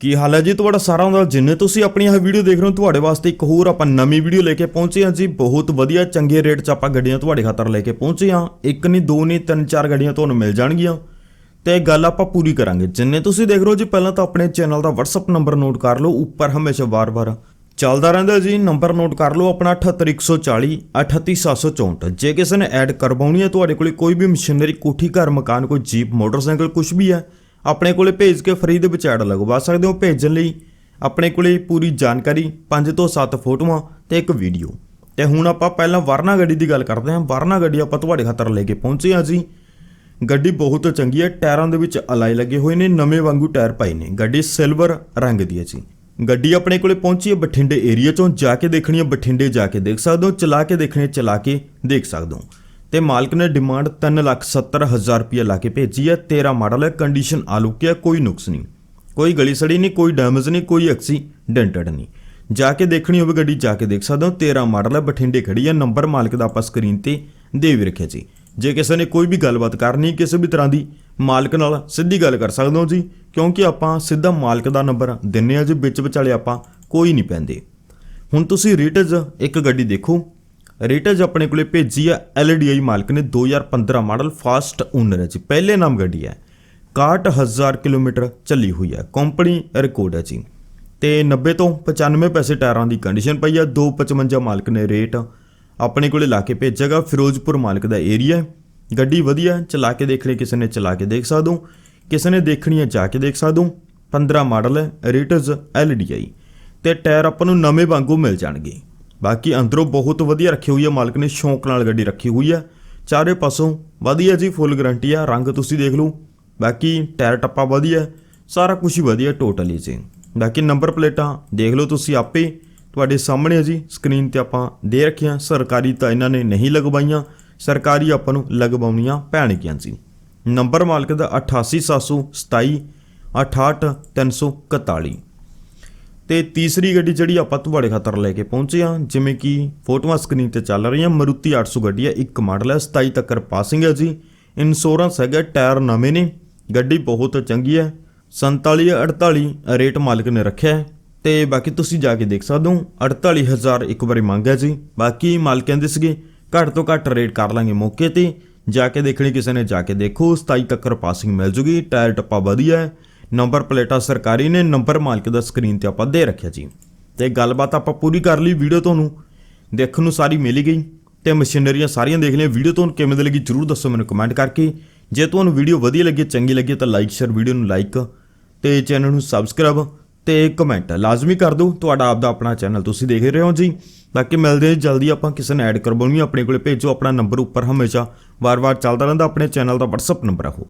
ਕੀ ਹਾਲ ਹੈ ਜੀ? ਤੁਹਾਡਾ ਸਾਰਿਆਂ ਦਾ। ਜਿੰਨੇ ਤੁਸੀਂ ਆਪਣੀ ਇਹ ਵੀਡੀਓ ਦੇਖ ਰਹੇ ਹੋ, ਤੁਹਾਡੇ ਵਾਸਤੇ ਇੱਕ ਹੋਰ ਆਪਾਂ ਨਵੀਂ ਵੀਡੀਓ ਲੈ ਕੇ ਪਹੁੰਚੇ ਹਾਂ ਜੀ। ਬਹੁਤ ਵਧੀਆ, ਚੰਗੇ ਰੇਟ 'ਚ ਆਪਾਂ ਗੱਡੀਆਂ ਤੁਹਾਡੇ ਖਾਤਰ ਲੈ ਕੇ ਪਹੁੰਚੇ ਹਾਂ। ਇੱਕ ਨਹੀਂ, ਦੋ ਨਹੀਂ, ਤਿੰਨ, ਚਾਰ ਗੱਡੀਆਂ ਤੁਹਾਨੂੰ ਮਿਲ ਜਾਣਗੀਆਂ। ਤੇ ਇਹ ਗੱਲ ਆਪਾਂ ਪੂਰੀ ਕਰਾਂਗੇ। ਜਿੰਨੇ ਤੁਸੀਂ ਦੇਖ ਰਹੇ ਹੋ ਜੀ, ਪਹਿਲਾਂ ਤਾਂ ਆਪਣੇ ਚੈਨਲ ਦਾ WhatsApp ਨੰਬਰ ਨੋਟ ਕਰ ਲਓ। ਉੱਪਰ ਹਮੇਸ਼ਾ ਵਾਰ-ਵਾਰ ਚੱਲਦਾ ਰਹਿੰਦਾ ਜੀ। ਨੰਬਰ ਨੋਟ ਕਰ ਲਓ ਆਪਣਾ 78140 38764 ਜੇ ਕਿਸੇ ਨੇ ਐਡ ਕਰਵਾਉਣੀ ਹੈ, ਤੁਹਾਡੇ ਕੋਲੇ ਕੋਈ ਵੀ ਮਸ਼ੀਨਰੀ ਕੋਠੀ, ਘਰ, ਮਕਾਨ, ਕੋਈ ਜੀਪ ਮੋਟਰਸਾਈਕਲ ਕੁਝ ਵੀ ਹੈ ਆਪਣੇ ਕੋਲੇ ਭੇਜ ਕੇ ਫ੍ਰੀ ਦੇ ਵਿੱਚ ਐਡ ਲਗਵਾ ਸਕਦੇ ਹੋ ਭੇਜਣ ਲਈ। ਆਪਣੇ ਕੋਲੇ ਪੂਰੀ ਜਾਣਕਾਰੀ 5 ਤੋਂ 7 ਫੋਟੋਆਂ ਤੇ ਇੱਕ ਵੀਡੀਓ। ਤੇ ਹੁਣ ਆਪਾਂ ਪਹਿਲਾਂ ਵਰਨਾ ਗੱਡੀ ਦੀ ਗੱਲ ਕਰਦੇ ਹਾਂ। ਵਰਨਾ ਗੱਡੀ ਆਪਾਂ ਤੁਹਾਡੇ ਖਾਤਰ ਲੈ ਕੇ ਪਹੁੰਚੇ ਹਾਂ ਜੀ। ਗੱਡੀ ਬਹੁਤ ਚੰਗੀ ਹੈ, ਟਾਇਰਾਂ ਦੇ ਵਿੱਚ ਅਲਾਈ ਲੱਗੇ ਹੋਏ ਨੇ, ਨਵੇਂ ਵਾਂਗੂ ਟਾਇਰ ਪਾਏ ਨੇ। ਗੱਡੀ ਸਿਲਵਰ ਰੰਗ ਦੀ ਹੈ ਜੀ। ਗੱਡੀ ਆਪਣੇ ਕੋਲੇ ਪਹੁੰਚੀ ਹੈ ਬਠਿੰਡੇ ਏਰੀਆ ਚੋਂ। ਜਾ ਕੇ ਦੇਖਣੀ ਹੈ, ਬਠਿੰਡੇ ਜਾ ਕੇ ਦੇਖ ਸਕਦੇ ਹੋ, ਚਲਾ ਕੇ ਦੇਖਣੀ ਚਲਾ ਕੇ ਦੇਖ ਸਕਦੇ ਹੋ। ਤੇ ਮਾਲਕ ਨੇ ਡਿਮਾਂਡ 370000 ਰੁਪਏ ਲਾ ਕੇ ਭੇਜੀ ਹੈ। 13 ਮਾਡਲ ਹੈ ਕੰਡੀਸ਼ਨ ਆਲੂਕੀ ਹੈ, ਕੋਈ ਨੁਕਸ ਨਹੀਂ। ਕੋਈ ਗਲੀ ਸੜੀ ਨਹੀਂ, ਕੋਈ ਡੈਮੇਜ ਨਹੀਂ, ਕੋਈ ਐਕਸੀਡੈਂਟਡ ਨਹੀਂ। ਜਾ ਕੇ ਦੇਖਣੀ ਹੋਵੇ ਗੱਡੀ, ਜਾ ਕੇ ਦੇਖ ਸਕਦੇ ਹੋ। 13 ਮਾਡਲ ਹੈ, ਬਠਿੰਡੇ ਖੜੀ ਹੈ। ਨੰਬਰ ਮਾਲਕ ਦਾ ਆਪਾਂ ਸਕਰੀਨ ਤੇ ਦੇ ਵੀ ਰੱਖਿਆ ਜੀ। ਜੇ ਕਿਸੇ ਨੇ ਕੋਈ ਵੀ ਗੱਲਬਾਤ ਕਰਨੀ, ਕਿਸੇ ਵੀ ਤਰ੍ਹਾਂ ਦੀ, ਮਾਲਕ ਨਾਲ ਸਿੱਧੀ ਗੱਲ ਕਰ ਸਕਦੇ ਹੋ ਜੀ। ਕਿਉਂਕਿ ਆਪਾਂ ਸਿੱਧਾ ਮਾਲਕ ਦਾ ਨੰਬਰ ਦਿੰਨੇ ਆ ਜੀ, ਵਿੱਚ ਵਿਚਾਲੇ ਆਪਾਂ ਕੋਈ ਨਹੀਂ ਪੈਂਦੇ। ਹੁਣ ਤੁਸੀਂ ਰੀਟਜ ਇੱਕ ਗੱਡੀ ਦੇਖੋ। ਰੇਟਜ਼ ਆਪਣੇ ਕੋਲੇ ਭੇਜੀ ਆ ਐਲਡੀਆਈ ਮਾਲਕ ਨੇ 2015 ਮਾਡਲ ਫਾਸਟ ਓਨਰ ਹੈ ਜੀ। ਪਹਿਲੇ ਨਾਮ ਗੱਡੀ ਹੈ। 61000 ਕਿਲੋਮੀਟਰ ਚੱਲੀ ਹੋਈ ਹੈ। ਕੰਪਨੀ ਰਿਕਾਰਡ ਹੈ ਜੀ। ਤੇ 90 ਤੋਂ 95 ਪੈਸੇ ਟਾਇਰਾਂ ਦੀ ਕੰਡੀਸ਼ਨ ਪਈ ਆ 255 ਮਾਲਕ ਨੇ ਰੇਟ ਆਪਣੇ ਕੋਲੇ ਲਾ ਕੇ ਭੇਜੇਗਾ ਫਿਰੋਜ਼ਪੁਰ ਮਾਲਕ ਦਾ ਏਰੀਆ ਗੱਡੀ ਵਧੀਆ ਚਲਾ ਕੇ ਦੇਖ ਲਈ ਕਿਸੇ ਨੇ ਚਲਾ ਕੇ ਦੇਖ ਸਕਦੇ ਕਿਸੇ ਨੇ ਦੇਖਣੀ ਹੈ, ਜਾ ਕੇ ਦੇਖ ਸਕਦੇ ਹੋ। 15 ਮਾਡਲ ਹੈ। ਰੀਟਸ ਐਲਡੀਆਈ ਤੇ ਟਾਇਰ ਆਪਾਂ ਨੂੰ ਨਵੇਂ ਵਾਂਗੂ ਮਿਲ ਜਾਣਗੇ। ਬਾਕੀ ਅੰਦਰੋਂ ਬਹੁਤ ਵਧੀਆ ਰੱਖੀ ਹੋਈ ਹੈ। ਮਾਲਕ ਨੇ ਸ਼ੌਂਕ ਨਾਲ ਗੱਡੀ ਰੱਖੀ ਹੋਈ ਹੈ। ਚਾਰੇ ਪਾਸੋਂ ਵਧੀਆ ਜੀ ਫੁੱਲ ਗਾਰੰਟੀ ਆ। ਰੰਗ ਤੁਸੀਂ ਦੇਖ ਲਓ। ਬਾਕੀ ਟਾਇਰ ਟੱਪਾ ਵਧੀਆ। ਸਾਰਾ ਕੁਝ ਹੀ ਵਧੀਆ ਟੋਟਲੀ ਜੀ। ਬਾਕੀ ਨੰਬਰ ਪਲੇਟਾਂ ਦੇਖ ਲਓ ਤੁਸੀਂ ਆਪੇ। ਤੁਹਾਡੇ ਸਾਹਮਣੇ ਹੈ ਜੀ। ਸਕਰੀਨ ਤੇ ਆਪਾਂ ਦੇ ਰੱਖੀਆਂ। ਸਰਕਾਰੀ ਤਾਂ ਇਹਨਾਂ ਨੇ ਨਹੀਂ ਲਗਵਾਈਆਂ। ਸਰਕਾਰੀ ਆਪਾਂ ਨੂੰ ਲਗਵਾਉਣੀਆਂ ਪੈਣਗੀਆਂ ਜੀ। ਨੰਬਰ ਮਾਲਕ ਦਾ 88727 68341 ਤੇ ਤੀਸਰੀ ਗੱਡੀ ਜਿਹੜੀ ਆਪਾਂ ਤੁਹਾਡੇ ਖਾਤਰ ਲੈ ਕੇ ਪਹੁੰਚੇ ਹਾਂ, ਜਿਵੇਂ ਕਿ ਫੋਟੋਆਂ ਸਕਰੀਨ ਤੇ ਚੱਲ ਰਹੀਆਂ, ਮਰੂਤੀ 800 ਗੱਡੀ ਹੈ, ਇੱਕ ਮਾਡਲ ਹੈ 27 ਤੱਕ ਪਾਸਿੰਗ ਹੈ ਜੀ। ਇੰਸ਼ੋਰੈਂਸ ਹੈਗਾ, ਟਾਇਰ ਨਵੇਂ ਨੇ, ਗੱਡੀ ਬਹੁਤ ਚੰਗੀ ਹੈ 47 48 ਰੇਟ ਮਾਲਕ ਨੇ ਰੱਖਿਆ ਹੈ, ਤੇ ਬਾਕੀ ਤੁਸੀਂ ਜਾ ਕੇ ਦੇਖ ਸਕਦੇ ਹੋ 48000 ਇੱਕ ਵਾਰੀ ਮੰਗਿਆ ਜੀ। ਬਾਕੀ ਮਾਲਕ ਕਹਿੰਦੇ ਸੀਗੇ, ਘੱਟ ਤੋਂ ਘੱਟ ਰੇਟ ਕਰ ਲਾਂਗੇ ਮੌਕੇ ਤੇ, ਜਾ ਕੇ ਦੇਖਣੀ ਕਿਸੇ ਨੇ ਜਾ ਕੇ ਦੇਖੋ 27 ਤੱਕ ਪਾਸਿੰਗ ਮਿਲ ਜੂਗੀ, ਟਾਇਰ ਟੱਪਾ ਵਧੀਆ ਹੈ ਨੰਬਰ ਪਲੇਟਾਂ ਸਰਕਾਰੀ ਨੇ, ਨੰਬਰ ਮਾਲਕ ਦਾ ਸਕਰੀਨ ਤੇ ਆਪਾਂ ਦੇ ਰੱਖਿਆ ਜੀ। ਤੇ ਗੱਲਬਾਤ ਆਪਾਂ ਪੂਰੀ ਕਰ ਲਈ ਵੀਡੀਓ ਤੁਹਾਨੂੰ ਦੇਖਣ ਨੂੰ ਸਾਰੀ ਮਿਲ ਗਈ ਤੇ ਮਸ਼ੀਨਰੀਆਂ ਸਾਰੀਆਂ ਦੇਖ ਲਈਆਂ। ਵੀਡੀਓ ਤੁਹਾਨੂੰ ਕਿਵੇਂ ਦੀ ਲੱਗੀ ਜਰੂਰ ਦੱਸੋ ਮੈਨੂੰ ਕਮੈਂਟ ਕਰਕੇ। ਜੇ ਤੁਹਾਨੂੰ ਵੀਡੀਓ ਵਧੀਆ ਲੱਗੀ, ਚੰਗੀ ਲੱਗੀ ਤਾਂ ਲਾਈਕ ਸ਼ੇਅਰ ਵੀਡੀਓ ਨੂੰ ਲਾਈਕ ਤੇ ਚੈਨਲ ਨੂੰ ਸਬਸਕ੍ਰਾਈਬ ਤੇ ਕਮੈਂਟ ਲਾਜ਼ਮੀ ਕਰ ਦਿਓ। ਤੁਹਾਡਾ ਆਪਦਾ ਆਪਣਾ ਚੈਨਲ ਤੁਸੀਂ ਦੇਖ ਰਹੇ ਹੋ ਜੀ। ਬਾਕੀ ਮਿਲਦੇ ਹਾਂ ਜਲਦੀ ਆਪਾਂ ਕਿਸੇ ਨੇ ਐਡ ਕਰਵਾਉਣੀ ਆਪਣੇ ਕੋਲੇ ਭੇਜੋ, ਆਪਣਾ ਨੰਬਰ ਉੱਪਰ ਹਮੇਸ਼ਾ ਵਾਰ-ਵਾਰ ਚੱਲਦਾ ਰਹਿੰਦਾ। ਆਪਣੇ ਚੈਨਲ ਦਾ WhatsApp ਨੰਬਰ ਆ ਉਹ।